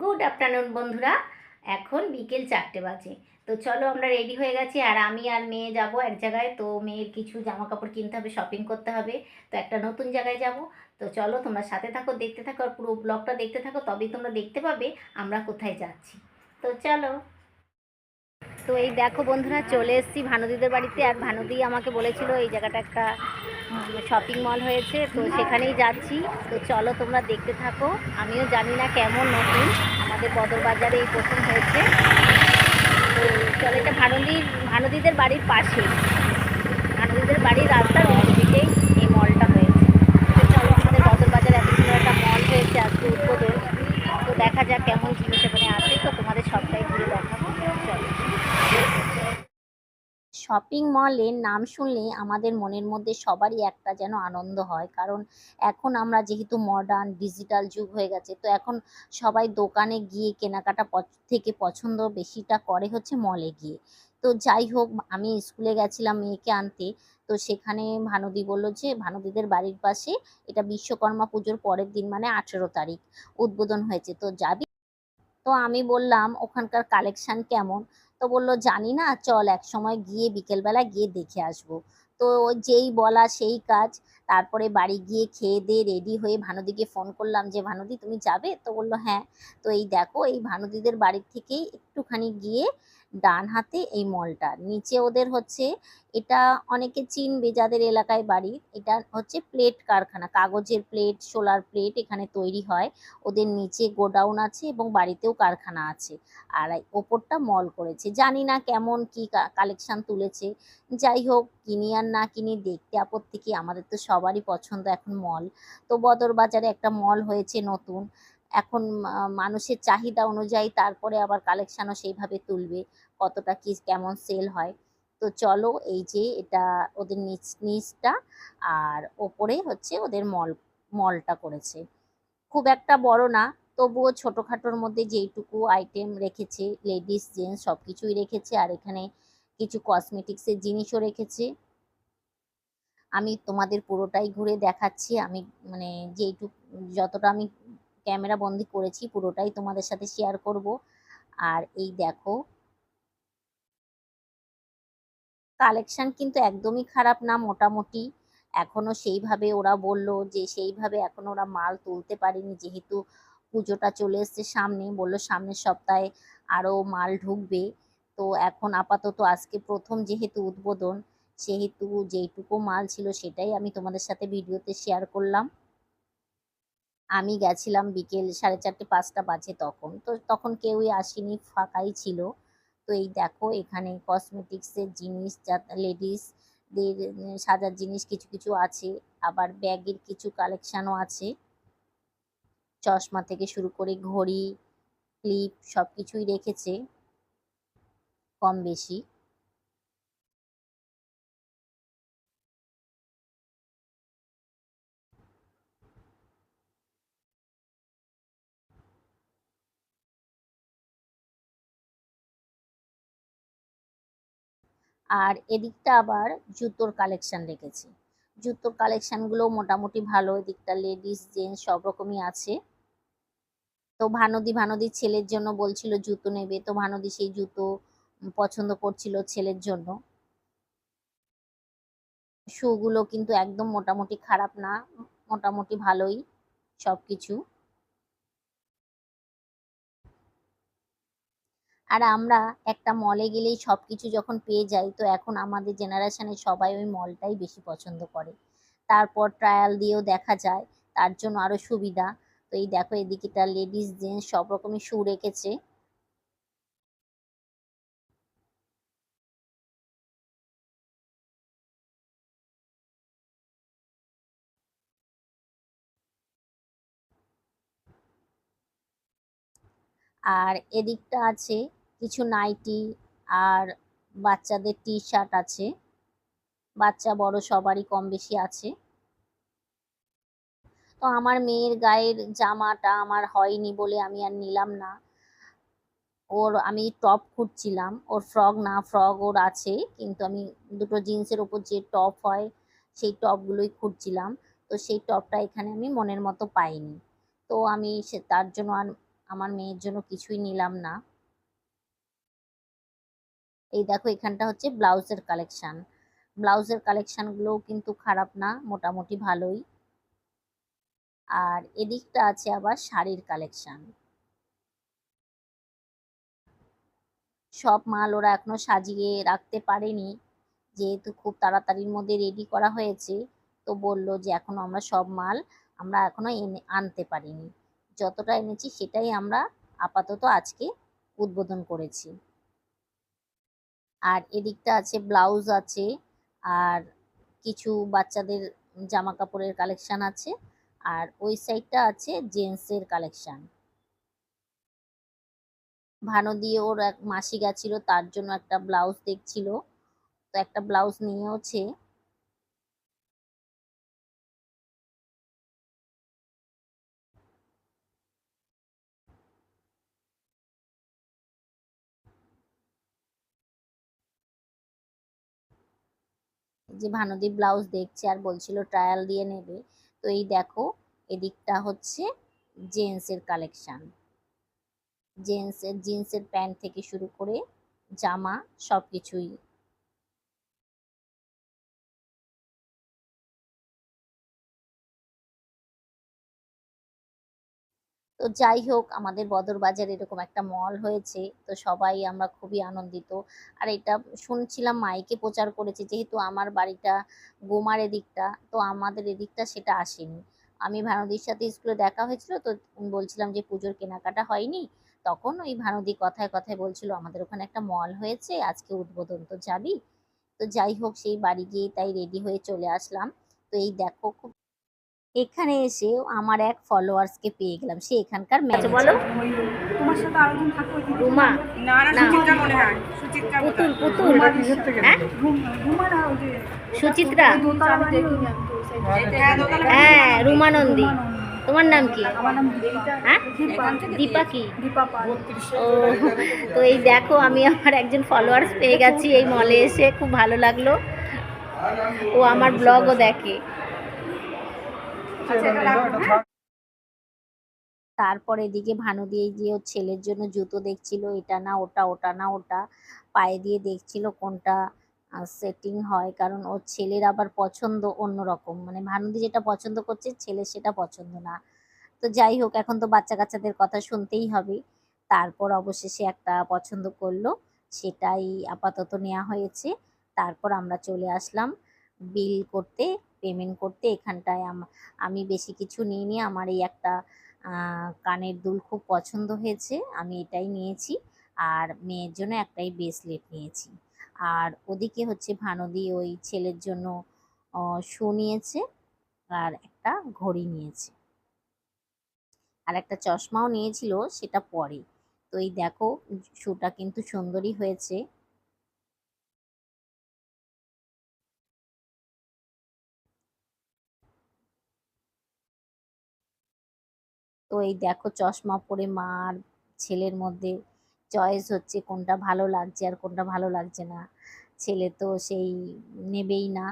Good afternoon বন্ধুরা। এখন বিকেল চারটে বাজে। তো চলো আমরা রেডি হয়ে গেছি। আর আমি আর মেয়ে যাব এক জায়গায়। তো মেয়ের কিছু জামা কাপড় কিনতে হবে, শপিং করতে হবে। তো একটা নতুন জায়গায় যাব। তো চলো তোমরা সাথে থাকো, দেখতে থাকো, আর পুরো ব্লগটা দেখতে থাকো। তবেই তোমরা দেখতে পাবে আমরা কোথায় যাচ্ছি। তো চলো। তো এই দেখো বন্ধুরা, চলে এসেছি ভানুদিদের বাড়িতে। আর ভানুদি আমাকে বলেছিল এই জায়গাটা একটা শপিং মল হয়েছে, তো সেখানেই যাচ্ছি। তো চলো তোমরা দেখতে থাকো। আমিও জানি না কেমন নতুন, আমাদের বদর বাজারে এই প্রথম হয়েছে। তো চলো এটা ভানুদির ভানুদিদের বাড়ির পাশে। ভানুদিদের বাড়ির রাস্তার অপোজিটেই এই মলটা হয়েছে। তো চলো আমাদের বদর বাজারে এত সুন্দর একটা মল হয়েছে আজকে উদ্বোধন। তো দেখা যাক কেমন জিনিস এখানে আছে, তো তোমাদের সবটাই ঘুরে দেখাবো চলো শপিং মলের নাম শুনলে আমাদের মনের মধ্যে সবারই একটা যেন আনন্দ হয়। কারণ এখন আমরা যেহেতু মডার্ন ডিজিটাল যুগ হয়ে গেছে, তো এখন সবাই দোকানে গিয়ে কেনাকাটা থেকে পছন্দ বেশিটা করে হচ্ছে মলে গিয়ে। তো যাই হোক, আমি স্কুলে গেছিলাম মেয়েকে আনতে, তো সেখানে ভানুদি বলল যে, ভানুদিদের বাড়ির পাশে এটা বিশ্বকর্মা পুজোর পরের দিন মানে আঠেরো তারিখ, উদ্বোধন হয়েছে, তো যাবি? তো আমি বললাম, ওখানকার কালেকশান কেমন? তো বলল, জানি না, চল এক সময় গিয়ে বিকেলবেলা গিয়ে দেখে আসব। তো যেই বলা সেই কাজ। তারপরে বাড়ি গিয়ে খেয়ে দিয়ে রেডি হয়ে ভানুদিকে ফোন করলাম যে, ভানুদি, তুমি যাবে? তো বলল হ্যাঁ। তো এই দেখো, এই ভানুদিদের বাড়ির থেকেই একটুখানি গিয়ে ডান হাতে এই মলটা। নিচে ওদের হচ্ছে, এটা অনেকে চিনবে যাদের এলাকায় বাড়ি, এটা হচ্ছে প্লেট কারখানা। কাগজের প্লেট, সোলার প্লেট এখানে তৈরি হয়। ওদের নিচে গোডাউন আছে এবং বাড়িতেও কারখানা আছে। আর ওপরটা মল করেছে। জানি না কেমন কি কালেকশন তুলেছে। যাই হোক, কিনি আর না কিনি দেখতে আপত্তি কি, আমাদের তো সবারই পছন্দ এখন মল। তো বদর বাজারে একটা মল হয়েছে নতুন। এখন মানুষের চাহিদা অনুযায়ী তারপরে আবার কালেকশানও সেইভাবে তুলবে, কতটা কি কেমন সেল হয়। তো চলো এই যে এটা ওদের নিচ, নিচটা আর ওপরে হচ্ছে ওদের মল মলটা করেছে। খুব একটা বড় না, তবুও ছোটোখাটোর মধ্যে যেইটুকু আইটেম রেখেছে লেডিস জেন্টস সব কিছুই রেখেছে আর এখানে কিছু কসমেটিক্সের জিনিসও রেখেছে। আমি তোমাদের পুরোটাই ঘুরে দেখাচ্ছি, আমি মানে যেইটুকু, যতটা আমি ক্যামেরা বন্দি করেছি, পুরোটাই তোমাদের সাথে শেয়ার করব। আর এই দেখো কালেকশন কিন্তু একদমই খারাপ না, মোটামুটি। এখনও সেইভাবে ওরা বলল যে, সেইভাবে এখন ওরা মাল তুলতে পারেনি, যেহেতু পুজোটা চলে এসছে সামনে। বলল সামনের সপ্তাহে আরও মাল ঢুকবে। তো এখন আপাতত আজকে প্রথম যেহেতু উদ্বোধন, সেহেতু যেইটুকু মাল ছিল সেটাই আমি তোমাদের সাথে ভিডিওতে শেয়ার করলাম। আমি গেছিলাম বিকেল সাড়ে চারটে, পাঁচটা বাজে তখন। তো তখন কেউই আসেনি, ফাঁকাই ছিল। তো এই দেখো, এখানে কসমেটিক্সের জিনিস, যা লেডিসদের সাজার জিনিস কিছু কিছু আছে। আবার ব্যাগের কিছু কালেকশনও আছে। চশমা থেকে শুরু করে ঘড়ি ক্লিপ সব কিছুই রেখেছে। কম বেশি। আর এদিকটা আবার জুতোর কালেকশন রেখেছে জুতোর কালেকশনগুলো মোটামুটি ভালো, এদিকটা লেডিস জেন্টস সব রকমই আছে। তো ভানদি, ভানদির ছেলের জন্য বলছিল জুতো নেবে, তো ভানদি সেই জুতো পছন্দ করছিল ছেলের জন্য। শুগুলো কিন্তু একদম মোটামুটি খারাপ না, মোটামুটি ভালোই সবকিছু। আর আমরা একটা মলে গেলেই সবকিছু যখন পেয়ে যাই, তো এখন আমাদের জেনারেশনে সবাই ওই মলটাই বেশি পছন্দ করে। তারপর ট্রায়াল দিয়েও দেখা যায়, তার জন্য আরও সুবিধা। তো এই দেখো এদিকেটা লেডিস জেন্টস সব রকমের শু রেখেছে। আর এদিকটা আছে কিছু নাইটি আর বাচ্চাদের টি শার্ট আছে। বাচ্চা বড় সবারই কম বেশি আছে। তো আমার মেয়ের গায়ের জামাটা আমার হয়নি বলে আমি আর নিলাম না। ওর আমি টপ খুঁজছিলাম ওর ফ্রক না ফ্রক ওর আছে, কিন্তু আমি দুটো জিন্সের ওপর যে টপ হয় সেই টপগুলোই খুঁজছিলাম তো সেই টপটা এখানে আমি মনের মতো পাইনি। তো আমি সে তার জন্য আর আমার মেয়ের জন্য কিছুই নিলাম না। এই দেখো এখানটা হচ্ছে ব্লাউজের কালেকশান। ব্লাউজের কালেকশানগুলোও কিন্তু খারাপ না, মোটামুটি ভালোই। আর এদিকটা আছে আবার শাড়ির কালেকশান। সব মাল ওরা এখনও সাজিয়ে রাখতে পারেনি, যেহেতু খুব তাড়াতাড়ির মধ্যে রেডি করা হয়েছে। তো বলল যে এখনও আমরা সব মাল আমরা এখনও এনে, আনতে পারিনি। যতটা এনেছি সেটাই আমরা আপাতত আজকে উদ্বোধন করেছি। আর এদিকটা আছে ব্লাউজ আছে, আর কিছু বাচ্চাদের জামা কাপড়ের কালেকশান আছে, আর ওই সাইডটা আছে জেন্টসের কালেকশান। ভানো দিয়ে ওর এক মাসি গেছিল, তার জন্য একটা ব্লাউজ দেখছিল। তো একটা ব্লাউজ নিয়েওছে যে ভানুদি ব্লাউজ দেখছে আর বলছিল ট্রায়াল দিয়ে নেবে। তো এই দেখো, এদিকটা হচ্ছে জেন্টসের কালেকশান জেন্টসের জিন্সের প্যান্ট থেকে শুরু করে জামা সব কিছুই তো যাই হোক, আমাদের বদরবাজার এরকম একটা মল হয়েছে, তো সবাই আমরা খুবই আনন্দিত। আর এটা শুনছিলাম মাইকে প্রচার করেছে, যেহেতু আমার বাড়িটা গোমার এদিকটা, তো আমাদের এদিকটা সেটা আসেনি। আমি ভানুদির সাথে স্কুলে দেখা হয়েছিল, তো বলছিলাম যে পুজোর কেনাকাটা হয়নি। তখন ওই ভানুদি কথায় কথায় বলছিল, আমাদের ওখানে একটা মল হয়েছে, আজকে উদ্বোধন, তো যাবি? তো যাই হোক, সেই বাড়ি গিয়ে তাই রেডি হয়ে চলে আসলাম। তো এই দেখো, খুব এখানে এসে আমার এক ফলোয়ার্সকে পেয়ে গেলাম। সে এখানকার ম্যাচ বলো। তোমার সাথে আরেকজন থাকবে কি? রুমা। না না। সুচিত্রা মনে হয় সুচিত্রা পুতুল পুতুল। রুমা হ্যাঁ? রুম- রুমা না ওই যে সুচিত্রা। দোতলা বাড়ি। হ্যাঁ, দোতলা বাড়ি। হ্যাঁ তোমার নাম কি? হ্যাঁ? দীপা। কি? ও তো এই দেখো আমি আমার একজন ফলোয়ার্স পেয়ে গেছি এই মলে এসে। খুব ভালো লাগল। ও আমার ব্লগও দেখে আচ্ছা, এটা রাখো, হ্যাঁ? তারপর এদিকে ভানু দিয়ে গিয়ে ওর ছেলের জন্য জুতো দেখছিল এটা না ওটা ওটা না ওটা। পায়ে দিয়ে দেখছিল কোনটা সেটিং হয় কারণ ওর ছেলের আবার পছন্দ অন্যরকম। মানে ভানুদি যেটা পছন্দ করছে ছেলে সেটা পছন্দ না। তো যাই হোক এখন তো বাচ্চা কাচ্চাদের কথা শুনতেই হবে। তারপর অবশেষে একটা পছন্দ করল সেটাই আপাতত নেওয়া হয়েছে। তারপর আমরা চলে আসলাম বিল করতে। পেমেন্ট করতে এখানটায় আম- বেশি কিছু নিইনি। আমার এই একটা কানের দুল খুব পছন্দ হয়েছে, আমি এটাই নিয়েছি। আর মেয়ের জন্য একটাই ব্রেসলেট নিয়েছি। আর ওদিকে হচ্ছে ভানদি ওই ছেলের জন্য শু নিয়েছে আর একটা ঘড়ি নিয়েছে। আর একটা চশমাও নিয়েছিল, সেটা পরে। তো এই দেখো শুটা কিন্তু সুন্দরই হয়েছে। তো এই দেখো চশমা পরে মা আর ছেলের মধ্যে চয়েস হচ্ছে কোনটা ভালো লাগছে আর কোনটা ভালো লাগছে না। ছেলে তো সেই নেবেই না।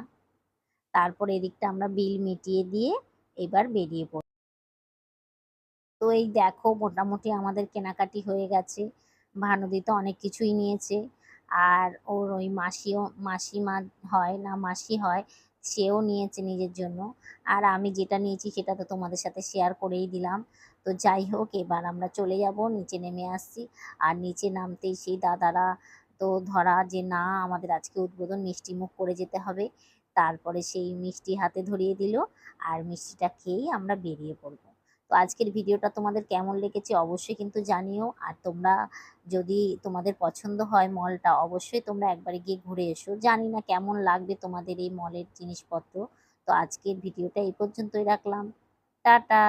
তারপর এদিকটা আমরা বিল মিটিয়ে দিয়ে এবার বেরিয়ে পড়ি। তো এই দেখো মোটামুটি আমাদের কেনাকাটি হয়ে গেছে। ভানুদি তো অনেক কিছুই নিয়েছে। আর ওর ওই মাসিও, মাসিমা হয় না, মাসি হয়, সেও নিয়েছে নিজের জন্য। আর আমি যেটা নিয়েছি সেটা তো তোমাদের সাথে শেয়ার করেই দিলাম। তো যাই হোক, এবার আমরা চলে যাব, নিচে নেমে আসছি। আর নিচে নামতেই সেই দাদারা, তো ধরা যে না, আমাদের আজকে উদ্বোধন মিষ্টি মুখ করে যেতে হবে। তারপরে সেই মিষ্টি হাতে ধরিয়ে দিল, আর মিষ্টিটা খেয়েই আমরা বেরিয়ে পড়ব। তো আজকের ভিডিওটা তোমাদের কেমন লেগেছে অবশ্যই কিন্তু জানিও। আর তোমরা যদি তোমাদের পছন্দ হয় মলটা, অবশ্যই তোমরা একবারে গিয়ে ঘুরে এসো। জানি না কেমন লাগবে তোমাদের এই মলের জিনিসপত্র। তো আজকের ভিডিওটা এই পর্যন্তই রাখলাম। টাটা!